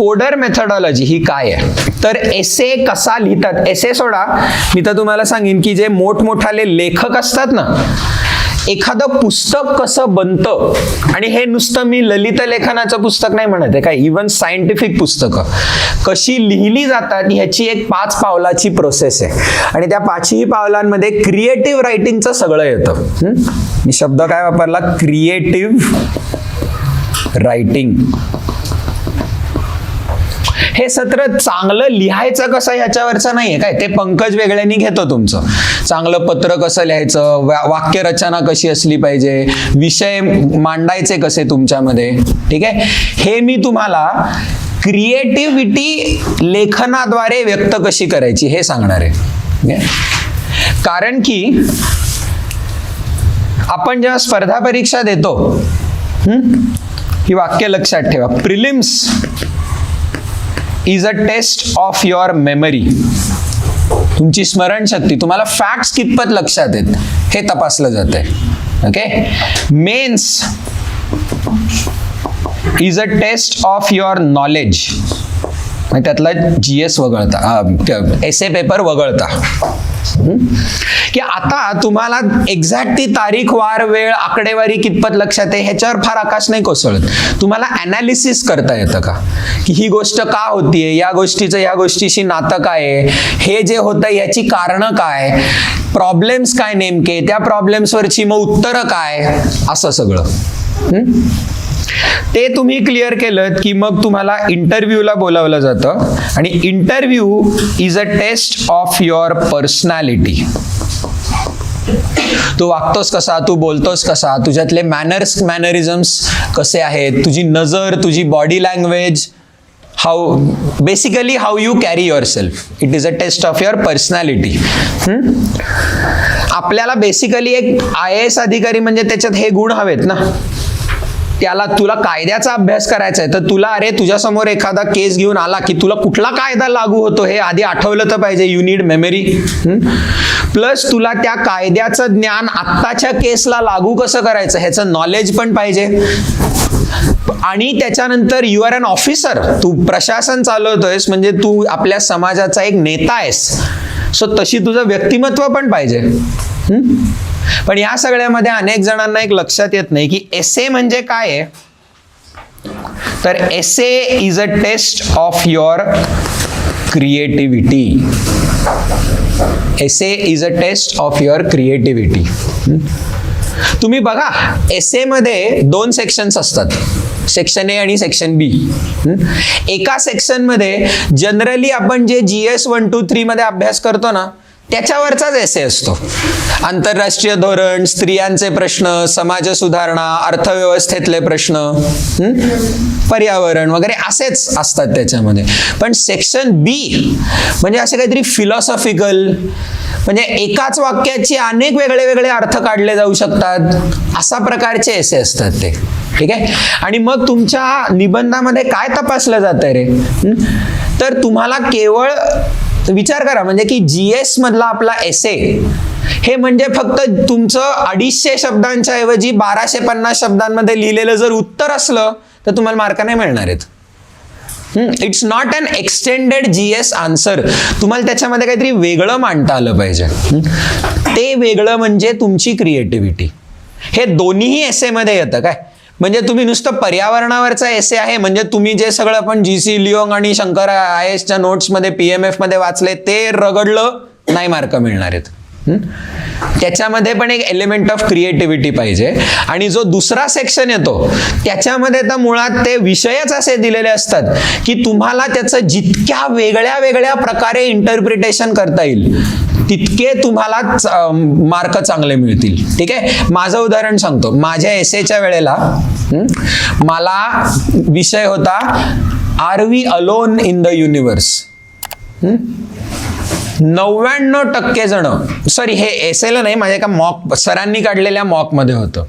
Coder methodology ही काय आहे? तर एसे कसा लिहितात? एसे सोडा. मी तर तुम्हाला सांगेन की जे मोठमोठाले लेखक असतात ना एखादं पुस्तक कसं बनतं? आणि हे नुसतं मी ललित लेखनाचं पुस्तक नाही म्हणत आहे काय? इवन सायंटिफिक पुस्तकं. कशी लिहिली जातात ह्याची एक पाच पावलाची प्रोसेस आहे. आणि त्या पाचही पावलांमध्ये क्रिएटिव्ह रायटिंगचं सगळं येतं. मी शब्द काय वापरला? क्रिएटिव्ह रायटिंग हे सत्र चांगलं लिहायचं कसं ह्याच्यावरचं नाहीये? काय? ते पंकज वेगळ्यांनी घेतो तुमचं. चांगलं पत्र कसं लिहायचं? वाक्य वाक्यरचना कशी असली पाहिजे? विषय मांडायचे कसे तुमच्यामध्ये? ठीक आहे? हे मी तुम्हाला क्रिएटिव्हिटी लेखनाद्वारे व्यक्त कशी करायची हे सांगणार आहे. ठीक आहे? कारण की आपण जेव्हा स्पर्धा परीक्षा देतो ही? वाक्य लक्षात ठेवा. Prelims is a test of your memory तुमची स्मरणशक्ती तुम्हाला फॅक्ट्स कितपत लक्षात आहेत हे तपासलं आहे okay mains is a test of your knowledge त्यातला जी एस वगळता एस ए पेपर वगळता. की आता तुम्हाला एक्झॅक्ट ती तारीख वार वेळ आकडेवारी कितपत लक्षात आहे ह्याच्यावर फार आकाश नाही कोसळत. तुम्हाला अनालिसिस करता येतं का? की ही गोष्ट का होतीये? या गोष्टीचं या गोष्टीशी नातं काय आहे? हे जे होतं याची कारणं काय? प्रॉब्लेम्स काय नेमके? त्या प्रॉब्लेम्सवरची मग उत्तरं काय? असं सगळं. ते तुम्ही क्लिअर केलं की मग तुम्हाला इंटरव्ह्यूला बोलावलं जातं आणि interview is a test of your personality तू वागतोस कसा? तू बोलतोस कसा? तुझ्यातले मॅनर्स मॅनरिझम्स कसे आहेत? तुझी नजर तुझी body language how basically how you carry yourself it is a test of your personality आपल्याला बेसिकली एक आय एस अधिकारी म्हणजे त्याच्यात हे गुण हवेत ना? त्याला तुला कायद्याचा अभ्यास करायचा आहे तर तुला अरे तुझ्यासमोर एखादा केस घेऊन आला की तुला कुठला कायदा लागू होतो हे आधी आठवलं तर पाहिजे. यू नीड मेमरी प्लस तुला त्या कायद्याचं ज्ञान आत्ताच्या केसला लागू कसं करायचं ह्याचं नॉलेज पण पाहिजे. आणि त्याच्यानंतर यू आर अन ऑफिसर तू प्रशासन चालवतोयस म्हणजे तू आपल्या समाजाचा एक नेता आहेस. सो तशी तुझं व्यक्तिमत्व पण पाहिजे. पण या सगळ्यामध्ये अनेक जणांना एक लक्षात येत नाही की एस ए म्हणजे काय आहे? तर essay is a test of your creativity essay is a test of your creativity तुम्ही बघा एसमध्ये दोन सेक्शन्स असतात. सेक्शन ए आणि सेक्शन बी एका सेक्शनमध्ये जनरली आपण जे G S one two three मध्ये अभ्यास करतो ना त्याच्यावरचाच एसे असतो. आंतरराष्ट्रीय धोरण स्त्रियांचे प्रश्न समाज सुधारणा अर्थव्यवस्थेतले प्रश्न पर्यावरण वगैरे असेच असतात त्याच्यामध्ये. पण सेक्शन बी म्हणजे असे काहीतरी फिलॉसॉफिकल म्हणजे एकाच वाक्याचे अनेक वेगळे वेगळे अर्थ काढले जाऊ शकतात. असा प्रकारचे एसे असतात ते. ठीक आहे? आणि मग तुमच्या निबंधामध्ये काय तपासलं जातं रे? तर तुम्हाला केवळ विचार करा म्हणजे की जी एस मधला आपला एसे हे म्हणजे फक्त तुमचं अडीचशे शब्दांच्या ऐवजी बाराशे पन्नास शब्दांमध्ये लिहिलेलं जर उत्तर असलं तर तुम्हाला मार्क नाही मिळणार आहेत. It's not an extended G S answer तुम्हाला त्याच्यामध्ये काहीतरी वेगळं मांडता आलं पाहिजे. ते वेगळं म्हणजे तुमची क्रिएटिव्हिटी हे दोन्हीही एसेमध्ये येतं काय? म्हणजे तुम्ही नुसतं पर्यावरणावरचा एसे आहे. म्हणजे तुम्ही जे सगळं आपण जी सी लिओंग आणि शंकर आय एसच्या नोट्समध्ये पी एम एफमध्ये वाचले ते रगडलं नाही मार्क मिळणार आहेत. त्याच्यामध्ये पण एक एलिमेंट ऑफ क्रिएटिव्हिटी पाहिजे. आणि जो दुसरा सेक्शन येतो त्याच्यामध्ये तर मुळात ते विषयच असे दिलेले असतात की तुम्हाला त्याचं जितक्या वेगळ्या वेगळ्या प्रकारे इंटरप्रिटेशन करता येईल तितके तुम्हाला मार्क चांगले मिळतील. ठीक आहे? माझं उदाहरण सांगतो. माझ्या एसेच्या वेळेला मला विषय होता are we alone in the universe नव्याण्णव टक्के जण सॉरी हे एसेला नाही माझ्या एका मॉक सरांनी काढलेल्या मॉकमध्ये होतं.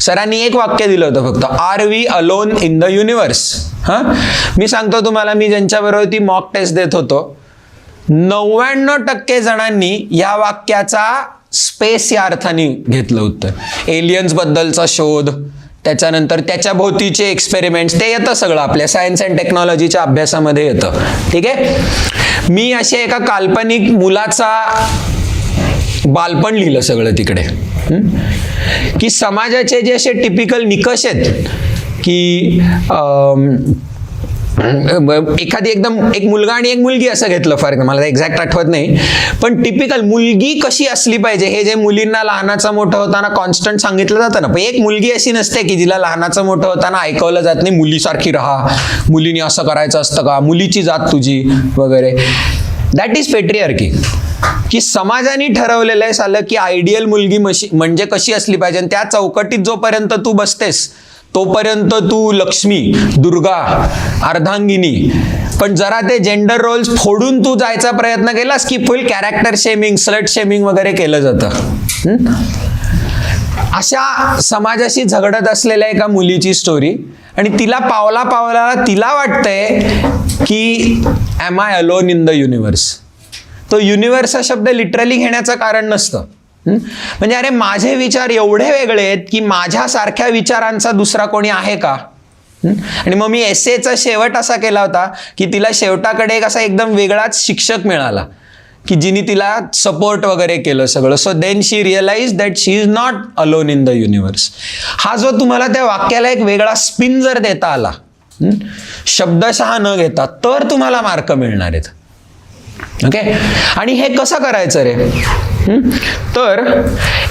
सरांनी एक वाक्य दिलं होतं फक्त are we alone in the universe हां? मी सांगतो तुम्हाला मी ज्यांच्याबरोबर ती मॉक टेस्ट देत होतो नव्याण्णव टक्के जणांनी या वाक्याचा स्पेस या अर्थाने घेतलं उत्तर एलियन्स बद्दलचा शोध त्याच्यानंतर त्याच्या भोवतीचे एक्सपेरिमेंट्स ते येतं सगळं आपल्या सायन्स अँड टेक्नॉलॉजीच्या अभ्यासामध्ये येतं. ठीक आहे? मी असे एका काल्पनिक मुलाचा बालपण लिहिलं सगळं तिकडे. की समाजाचे जे असे टिपिकल निकष आहेत की एखादी एकदम एक मुलगा आणि एक मुलगी असं घेतलं फरक मला एक्झॅक्ट आठवत नाही. पण टिपिकल मुलगी कशी असली पाहिजे? हे जे मुलींना लहानाचं मोठं होताना कॉन्स्टंट सांगितलं जातं ना. पण एक मुलगी अशी नसते की जिला लहानाचं मोठं होताना ऐकवलं जात नाही मुलीसारखी राहा. मुलीने असं करायचं असतं का? मुलीची जात तुझी वगैरे. दॅट इज पेट्रियार्की की समाजाने ठरवलेलं आहे सालं की आयडियल मुलगी मशी म्हणजे कशी असली पाहिजे? आणि त्या चौकटीत जोपर्यंत तू बसतेस तोपर्यंत तू लक्ष्मी दुर्गा अर्धांगिनी पण जरा ते जेंडर रोल्स फोडून तू जायचा प्रयत्न केलास की full character shaming slut shaming वगैरे केलं जातं? अशा समाजाशी झगडत असलेल्या एका मुलीची स्टोरी आणि तिला पावला पावला तिला वाटतंय की am I alone in the universe तो युनिव्हर्स हा शब्द लिटरली घेण्याचं कारण नसतं. म्हणजे अरे माझे विचार एवढे वेगळे आहेत की माझ्यासारख्या विचारांचा दुसरा कोणी आहे का? आणि मग मी एस एचा शेवट असा केला होता की तिला शेवटाकडे एक असा एकदम वेगळाच शिक्षक मिळाला की जिने तिला सपोर्ट वगैरे केलं सगळं. So then she realise that she is not alone in the universe हा जो तुम्हाला त्या वाक्याला एक वेगळा स्पिन जर देता आला शब्दशहा शब्दशः न घेता तर तुम्हाला मार्क मिळणार आहेत. ओके आणि हे कसं करायचं रे? तर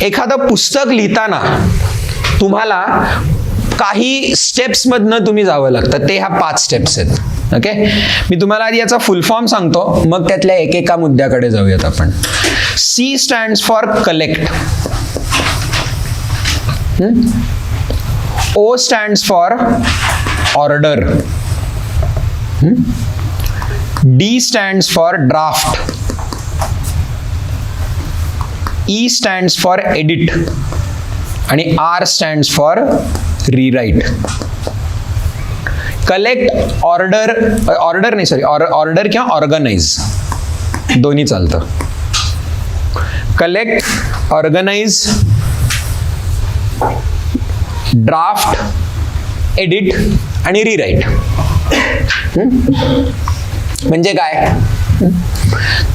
एखादं पुस्तक लिहिताना तुम्हाला काही स्टेप्समधनं तुम्ही जावं लागतं. ते ह्या पाच स्टेप्स आहेत. ओके मी तुम्हाला आधी याचा फुल फॉर्म सांगतो. मग त्यातल्या एकेका मुद्द्याकडे जाऊयात आपण. C stands for collect O stands for order D stands for draft. E stands for edit. आणि R stands for rewrite. Collect order order नाही सॉरी ऑर्डर किंवा ऑर्गनाइज दोन्ही चालतं कलेक्ट ऑर्गनाइज ड्राफ्ट एडिट आणि रिराईट म्हणजे काय?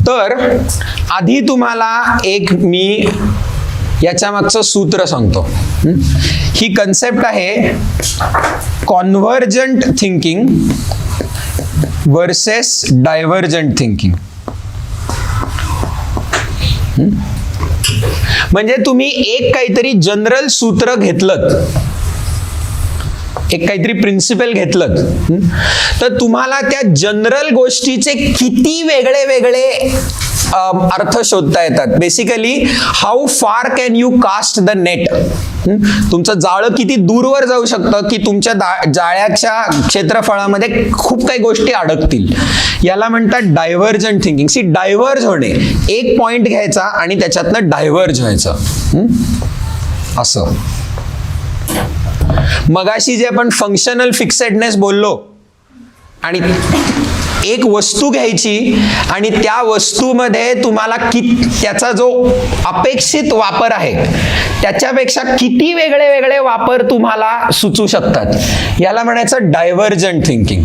तर आधी तुम्हाला एक मी याच्या मागचं सूत्र सांगतो. ही? कन्सेप्ट आहे convergent thinking versus divergent thinking म्हणजे तुम्ही एक काहीतरी जनरल सूत्र घेतलं एक काहीतरी प्रिन्सिपल घेतलं. तर तुम्हाला त्या जनरल गोष्टीचे किती वेगळे वेगळे अर्थ शोधता येतात. Basically how far can you cast the net तुमचं जाळं किती दूरवर जाऊ शकतं की तुमच्या दा- जाळ्याच्या क्षेत्रफळामध्ये खूप काही गोष्टी अडकतील. याला म्हणतात डायव्हर्जंट थिंकिंग सी डायव्हर्ज होणे एक पॉइंट घ्यायचा आणि त्याच्यातनं डायव्हर्ज व्हायचं. असं. मगाशी जे आपण फंक्शनल फिक्सेडनेस बोललो आणि एक वस्तू घ्यायची आणि त्या वस्तूमध्ये तुम्हाला कि त्याचा जो अपेक्षित वापर आहे त्याच्यापेक्षा किती वेगळे वेगळे वापर तुम्हाला सुचू शकतात? याला म्हणायचं डायव्हर्जंट थिंकिंग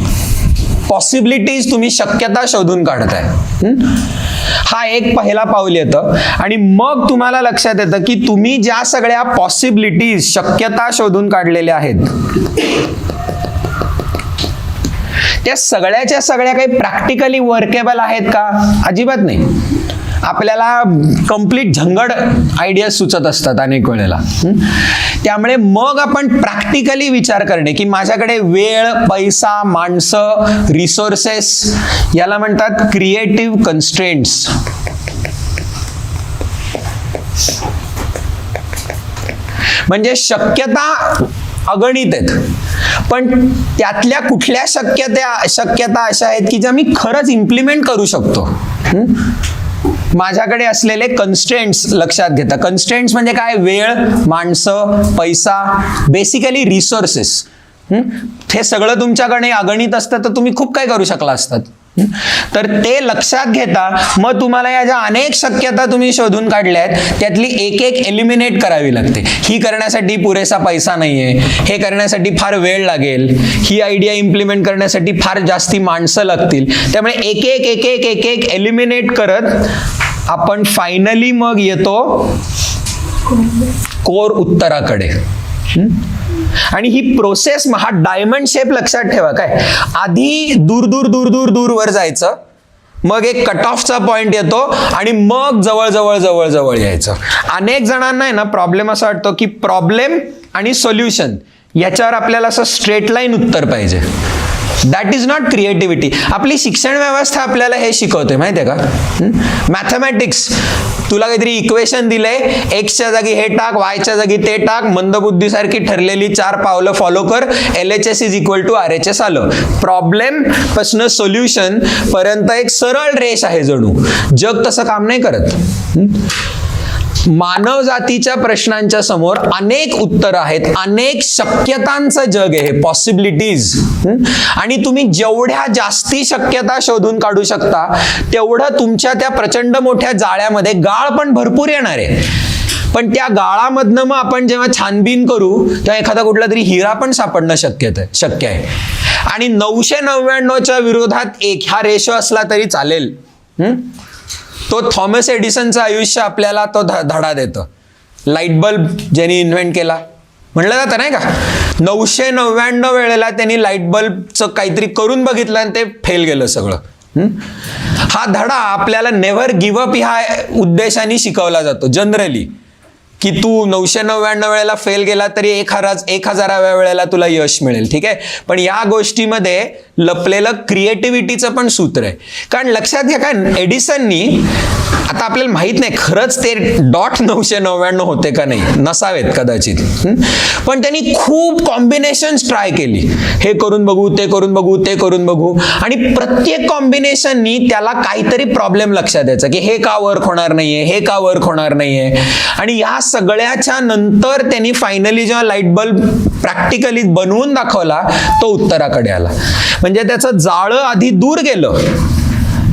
पॉसिबिलिटीज तुम्ही शक्यता शोधून काढताय. हा? एक पहिला पाऊल येतं. आणि मग तुम्हाला लक्षात येतं की तुम्ही ज्या सगळ्या पॉसिबिलिटीज शक्यता शोधून काढलेल्या आहेत त्या सगळ्याच्या सगळ्या काही प्रॅक्टिकली वर्केबल आहेत का? अजिबात नाही. आपल्याला कंप्लीट झंगड आयडिया सुचत असतात अनेक वेळेला. त्यामुळे मग आपण प्रॅक्टिकली विचार करणे की माझ्याकडे वेळ पैसा माणसं रिसोर्सेस याला म्हणतात क्रिएटिव्ह कन्स्ट्रेंट्स म्हणजे शक्यता अगणित आहेत. पण त्यातल्या कुठल्या शक्यता शक्यता अशा आहेत की ज्या मी खरंच इम्प्लिमेंट करू शकतो. माझ्याकडे असलेले कन्स्टेंट्स लक्षात घेता. कन्स्टेंट्स म्हणजे काय? वेळ माणसं पैसा बेसिकली रिसोर्सेस हे? सगळं तुमच्याकडे अगणित असतं तर तुम्ही खूप काय करू शकला असतात. तर ते लक्षात घेता. मग तुम्हाला या ज्या अनेक शक्यता तुम्ही शोधून काढल्या आहेत त्यातली एक एक एलिमिनेट करावी लागते. ही करण्यासाठी पुरेसा पैसा नाही आहे हे करण्यासाठी फार वेळ लागेल. ही आयडिया इम्प्लिमेंट करण्यासाठी फार जास्ती माणसं लागतील. त्यामुळे एक एक एक एक एक एक एलिमिनेट करत आपण फायनली मग येतो कोर उत्तराकडे. आणि ही प्रोसेस हा डायमंड शेप लक्षात ठेवा काय? आधी दूर दूर दूर दूर दूर वर जायचं मग एक कट ऑफचा पॉइंट येतो आणि मग जवळ जवळ जवळ जवळ यायचं. अनेक जणांना आहे ना प्रॉब्लेम असा वाटतो की प्रॉब्लेम आणि सोल्युशन याच्यावर आपल्याला असं स्ट्रेट लाईन उत्तर पाहिजे. दॅट इज नॉट क्रिएटिव्हिटी आपली शिक्षण व्यवस्था आपल्याला हे शिकवते माहिती आहे का मॅथमॅटिक्स तुला काहीतरी इक्वेशन दिलंय एक्सच्या जागी हे टाक वायच्या जागी ते टाक मंदबुद्धीसारखी ठरलेली चार पावलं फॉलो कर L H S is equal to R H S आलं. प्रॉब्लेम पासन सोल्युशन पर्यंत एक सरळ रेष आहे जणू. जग तसं काम नाही करत. मानव जातीच्या प्रश्नांच्या समोर अनेक उत्तर आहेत अनेक शक्यतांचं जग आहे पॉसिबिलिटीज आणि तुम्ही जेवढ्या जास्ती शक्यता शोधून काढू शकता तेवढं तुमच्या त्या प्रचंड मोठ्या जाळ्यामध्ये गाळ पण भरपूर येणार आहे. पण त्या गाळामधनं मग आपण जेव्हा छानबीन करू तेव्हा एखादा कुठला तरी हिरा पण सापडणं शक्यत आहे शक्य आहे. आणि नऊशे नव्याण्णवच्या विरोधात एक हा रेशो असला तरी चालेल. हम्म तो थॉमस एडिसनचं आयुष्य आपल्याला तो धडा देतो. लाइट बल्ब ज्यांनी इन्व्हेंट केला. म्हणलं जातं नाही का? नऊशे नव्याण्णव वेळेला त्यांनी लाइट बल्बचं काहीतरी करून बघितलं आणि ते फेल गेलं सगळं. हा? धडा आपल्याला नेव्हर गिव्ह अप ह्या उद्देशाने शिकवला जातो जनरली की तू नऊशे नव्याण्णव वेळेला फेल गेला तरी एक हजार एक हजाराव्या वेळेला तुला यश मिळेल ठीक आहे? पण या गोष्टीमध्ये लपलेलं क्रिएटिव्हिटीचं पण सूत्र आहे. कारण लक्षात घ्या कारण एडिसननी आता आपल्याला माहीत नाही खरंच ते डॉट नऊशे नव्याण्णव होते का नाही? नसावेत कदाचित. पण त्यांनी खूप कॉम्बिनेशन ट्राय केली. हे करून बघू ते करून बघू ते करून बघू. आणि प्रत्येक कॉम्बिनेशननी त्याला काहीतरी प्रॉब्लेम लक्षात यायचा की हे का वर्क होणार नाहीये हे का वर्क होणार नाहीये. आणि या सगळ्याच्या नंतर त्यांनी फायनली जेव्हा लाइट बल्ब प्रॅक्टिकली बनवून दाखवला तो उत्तराकडे आला. म्हणजे त्याचं जाळं आधी दूर गेलं.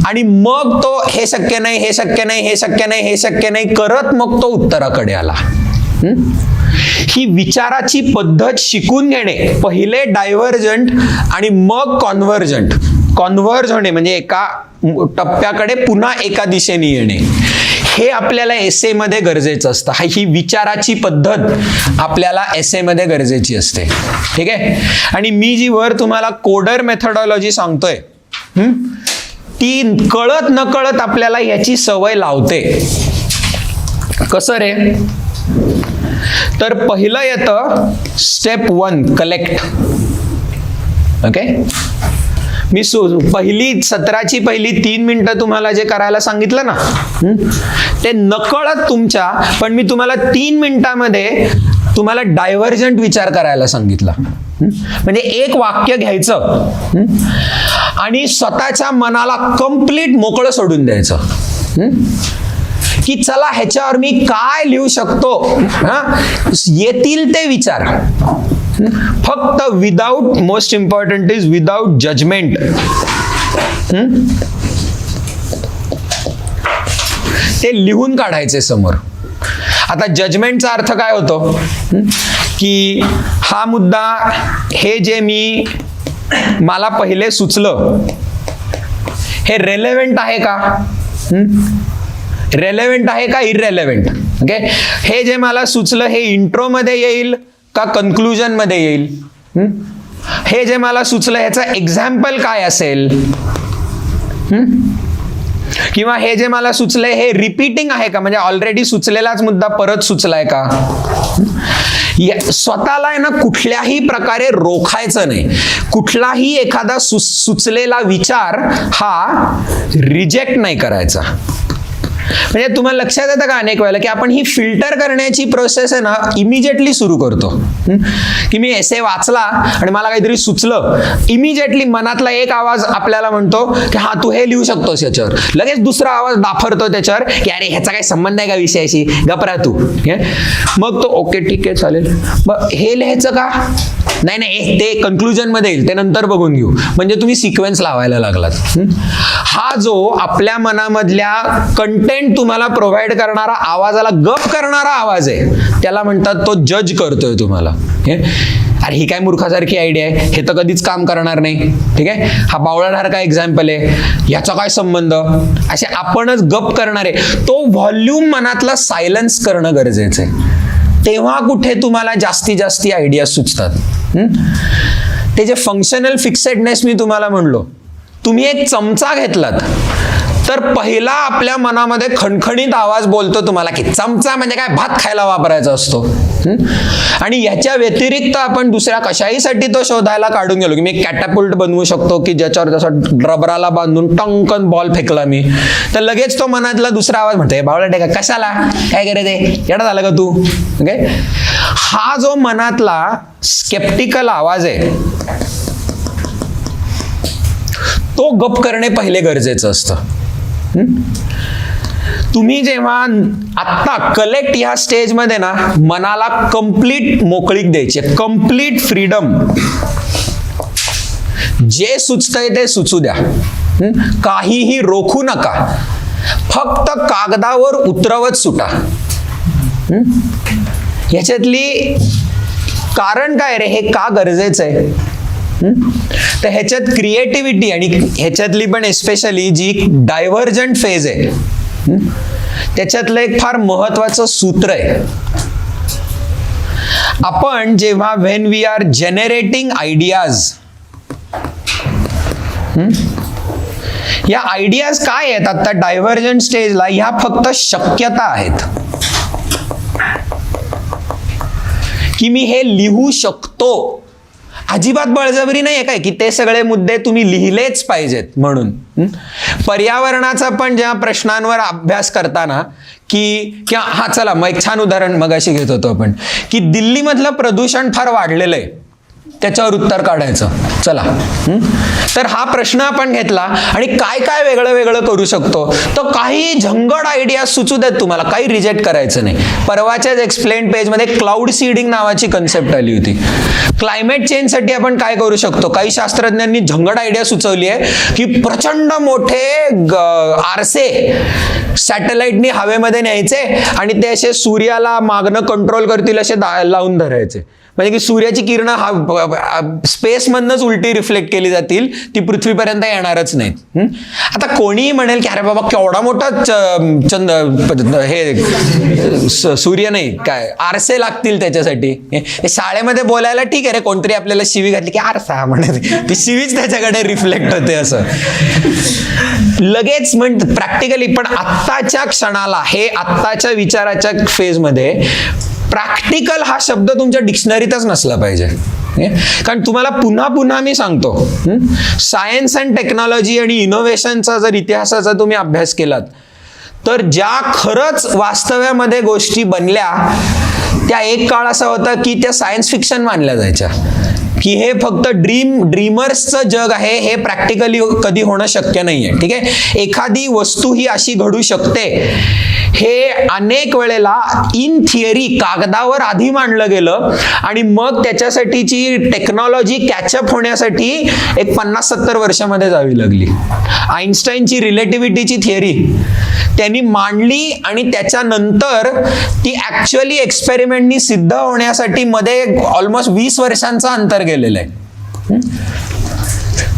आणि मग तो हे शक्य नाही हे शक्य नाही हे शक्य नाही हे शक्य नाही करत मग तो उत्तराकडे आला. ही? विचाराची पद्धत शिकून घेणे पहिले डायव्हर्जंट आणि मग कॉन्व्हर्जंट कॉन्व्हर्ज होणे म्हणजे एका टप्प्याकडे पुन्हा एका दिशेने येणे. हे आपल्याला एसमध्ये गरजेचं असतं. ही विचाराची पद्धत आपल्याला एसमध्ये गरजेची असते. ठीक आहे? आणि मी जी वर तुम्हाला कोडर मेथडॉलॉजी सांगतोय ती कळत न कळत आपल्याला याची सवय लावते. कसं रे? तर पहिलं येतं स्टेप वन कलेक्ट ओके मी सु पहिली सत्राची पहिली तीन मिनिटं तुम्हाला जे करायला सांगितलं ना ते नकळत तुमच्या पण मी तुम्हाला तीन मिनिटामध्ये तुम्हाला डायव्हर्जंट विचार करायला सांगितला म्हणजे एक वाक्य घ्यायचं आणि स्वतःच्या मनाला कंप्लीट मोकळं सोडून द्यायचं की चला ह्याच्यावर मी काय लिहू शकतो हा? येतील ते विचार. फक्त without most important is without judgement ते लिहून काढायचे समोर. आता जजमेंटचा अर्थ काय होतो? की हा मुद्दा हे जे मी मला पहिले सुचलं हे रेलेव्हेंट आहे का? रेलेव्हेंट आहे का इरेलेव्हेंट ओके हे जे मला सुचलं हे इंट्रो मध्ये येईल. का कन्क्लुजनमध्ये येईल? हे? जे मला सुचलं ह्याचं एक्झाम्पल काय असेल? किंवा हे जे मला सुचलंय हे रिपीटिंग आहे का? म्हणजे ऑलरेडी सुचलेलाच मुद्दा परत सुचलाय का? स्वतःला आहे ना कुठल्याही प्रकारे रोखायचं नाही. कुठलाही एखादा सुचलेला विचार हा रिजेक्ट नाही करायचा. म्हणजे तुम्हाला लक्षात येतं का अनेक वेळेला की आपण ही फिल्टर करण्याची प्रोसेस आहे ना इमिजिएटली सुरू करतो. की मी एसे वाचला आणि मला काहीतरी सुचलं इमिजिएटली मनातला एक आवाज आपल्याला म्हणतो की हा तू हे लिहू शकतोस याच्यावर. लगेच दुसरा आवाज दाफरतो त्याच्यावर की अरे ह्याचा काही संबंध आहे का विषयाशी? गपरा तू. मग तो ओके ठीक आहे चालेल. मग हे लिहायचं का? नाही नाही ते कन्क्लुजनमध्ये येईल. ते नंतर बघून घेऊ. म्हणजे तुम्ही सिक्वेन्स लावायला लागलात. हा? जो आपल्या मनामधल्या कंटेंट तुम्हाला प्रोव्हाइड करणारा आवाजाला गप करणारा आवाज आहे त्याला म्हणतात तो जज करतोय तुम्हाला. अरे ही काय मूर्खासारखी आयडिया आहे? हे तर कधीच काम करणार नाही. ठीक आहे? हा बावळासारखा एक्झाम्पल आहे? याचा काय संबंध? असे आपणच गप करणारे. तो व्हॉल्यूम मनातला सायलन्स करणं गरजेचं आहे. तेव्हा कुठे तुम्हाला जास्ती जास्ती आयडिया सुचतात? ते जे फंक्शनल फिक्सेडनेस मी तुम्हाला म्हणलो तुम्ही एक चमचा घेतलात. तर पहिला आपल्या मनामध्ये खणखणीत आवाज बोलतो तुम्हाला की चमचा म्हणजे काय? भात खायला वापरायचा असतो. आणि याच्या व्यतिरिक्त आपण दुसऱ्या कशाहीसाठी तो शोधायला काढून गेलो की मी कॅटापुल्ट बनवू शकतो की ज्याच्यावर जसं रबराला बांधून टंकन बॉल फेकला मी. तर लगेच तो मनातला दुसरा आवाज म्हणतो बावला बावळट का? कशाला? काय करे ते येडा झालं का तू? ओके हा जो मनातला स्केप्टिकल आवाज आहे तो गप करणे पहिले गरजेचं असतं. तुम्ही जेव्हा आत्ता कलेक्ट ह्या स्टेजमध्ये ना मनाला कंप्लीट मोकळीक द्यायची कंप्लीट फ्रीडम जे सुचतंय ते सुचू द्या. काहीही रोखू नका. फक्त कागदावर उतरवत सुटा. हं? ह्याच्यातली कारण काय रे? हे का गरजेचं आहे? तर ह्याच्यात क्रिएटिव्हिटी आणि ह्याच्यातली पण एस्पेशली जी डायव्हर्जंट फेज आहे त्याच्यातलं एक फार महत्वाचं सूत्र आहे. आपण जेव्हा when we are generating ideas या आयडियाज काय आहेत? आता डायव्हर्जंट स्टेजला ह्या फक्त शक्यता आहेत. की मी हे लिहू शकतो. अजिबात बळजबरी नाही आहे काय? की ते सगळे मुद्दे तुम्ही लिहिलेच पाहिजेत म्हणून. पर्यावरणाचा पण ज्या प्रश्नांवर अभ्यास करताना की किंवा हा चला मग एक छान उदाहरण मगाशी घेत होतो आपण की दिल्लीमधलं प्रदूषण फार वाढलेलं आहे. त्याच्यावर उत्तर काढायचं. चला. तर हा प्रश्न आपण घेतला आणि काय काय वेगळं वेगळं करू शकतो. तर काही झंगड आयडिया सुचू देत तुम्हाला. काही रिजेक्ट करायचं नाही. परवाच्याच एक्सप्लेन पेजमध्ये क्लाउड सीडिंग नावाची कन्सेप्ट आली होती. क्लायमेट चेंजसाठी आपण काय करू शकतो? काही शास्त्रज्ञांनी झंगड आयडिया सुचवली आहे की प्रचंड मोठे आरसे सॅटेलाइटनी हवेमध्ये न्यायचे आणि ते असे सूर्याला मागणं कंट्रोल करतील असे लावून धरायचे. म्हणजे की सूर्याची किरण हा स्पेसमधनंच उलटी रिफ्लेक्ट केली जातील ती पृथ्वीपर्यंत येणारच नाहीत. आता कोणीही म्हणेल की अरे बाबा केवढा मोठा चंद हे सूर्य नाही काय आरसे लागतील त्याच्यासाठी. शाळेमध्ये बोलायला ठीक आहे रे कोणतरी आपल्याला शिवी घातली की आरसा म्हणत ती शिवीच त्याच्याकडे रिफ्लेक्ट होते असं. लगेच म्हण प्रॅक्टिकली पण आत्ताच्या क्षणाला हे आत्ताच्या विचाराच्या फेजमध्ये प्रॅक्टिकल हा शब्द तुमच्या डिक्शनरीतच नसला पाहिजे. कारण तुम्हाला पुन्हा पुन्हा मी सांगतो सायन्स अँड टेक्नॉलॉजी आणि इनोव्हेशनचा जर इतिहासाचा तुम्ही अभ्यास केलात तर ज्या खरंच वास्तव्यामध्ये गोष्टी बनल्या त्या एक काळ असा होता की त्या सायन्स फिक्शन मानल्या जायच्या. की हे फक्त ड्रीम ड्रीमर्सचं जग आहे हे प्रॅक्टिकली कधी होणं शक्य नाही आहे ठीक आहे? एखादी वस्तू ही अशी घडू शकते. हे अनेक वेळेला इन थिअरी कागदावर आधी मांडलं गेलं आणि मग त्याच्यासाठीची टेक्नॉलॉजी कॅचअप होण्यासाठी एक पन्नास सत्तर वर्षामध्ये जावी लागली. आईन्स्टाईनची रिलेटिव्हिटीची थिअरी त्यांनी मांडली आणि त्याच्यानंतर ती ऍक्च्युअली एक्सपेरिमेंटनी सिद्ध होण्यासाठी मध्ये ऑलमोस्ट वीस वर्षांचा अंतर गेलेलं आहे.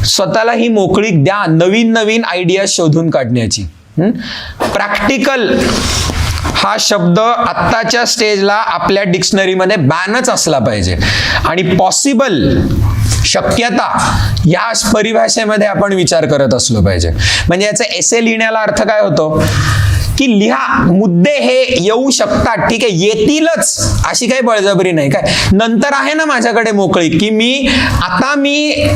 स्वतःला ही मोकळीक द्या नवीन नवीन आयडिया शोधून काढण्याची. प्रॅक्टिकल हा शब्द आत्ताच्या स्टेजला आपल्या डिक्शनरीमध्ये बॅनच असला पाहिजे. आणि पॉसिबल शक्यता या परिभाषेमध्ये आपण विचार करत असलो पाहिजे. म्हणजे याचा एसे लिहिण्याला अर्थ काय होतो? की लिहा मुद्दे हे येऊ शकतात ठीक आहे? येतीलच अशी काही बळजबरी नाही. काय? नंतर आहे ना माझ्याकडे मोकळी की मी आता मी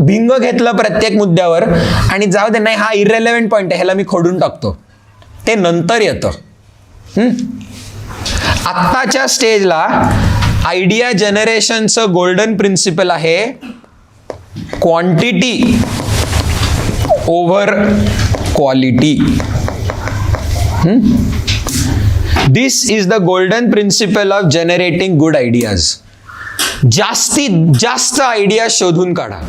भिंग घेतलं प्रत्येक मुद्द्यावर आणि जाऊ दे नाही हा इरेलेव्हंट पॉईंट आहे ह्याला मी खोडून टाकतो. ते नंतर येतं. आत्ताच्या स्टेजला आयडिया जनरेशनचं गोल्डन प्रिन्सिपल आहे quantity over quality this is the golden principle of generating good ideas जास्तीत जास्त आयडिया शोधून काढा.